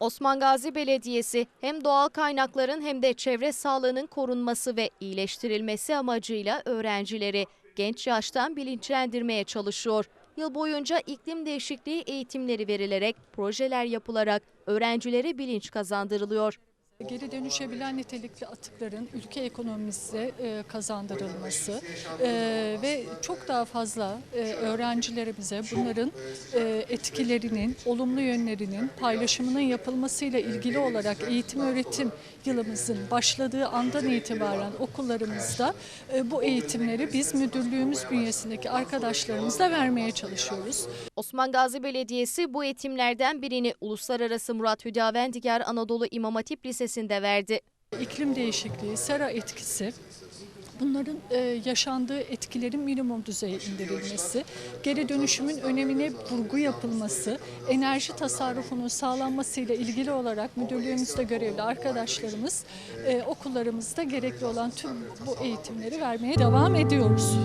Osman Gazi Belediyesi hem doğal kaynakların hem de çevre sağlığının korunması ve iyileştirilmesi amacıyla öğrencileri genç yaştan bilinçlendirmeye çalışıyor. Yıl boyunca iklim değişikliği eğitimleri verilerek, projeler yapılarak öğrencilere bilinç kazandırılıyor. Geri dönüşebilen nitelikli atıkların ülke ekonomisine e, kazandırılması e, ve çok daha fazla e, öğrencilerimize bunların etkilerinin, olumlu yönlerinin paylaşımının yapılmasıyla ilgili olarak eğitim öğretim yılımızın başladığı andan itibaren okullarımızda bu eğitimleri biz müdürlüğümüz bünyesindeki arkadaşlarımızla vermeye çalışıyoruz. Osman Gazi Belediyesi bu eğitimlerden birini Uluslararası Murat Hüdavendigar Anadolu İmam Hatip Lisesi'nde verdi. İklim değişikliği, sera etkisi, bunların e, yaşandığı etkilerin minimum düzeye indirilmesi, geri dönüşümün önemine vurgu yapılması, enerji tasarrufunun sağlanmasıyla ilgili olarak müdürlüğümüzde görevli arkadaşlarımız e, okullarımızda gerekli olan tüm bu eğitimleri vermeye devam ediyoruz.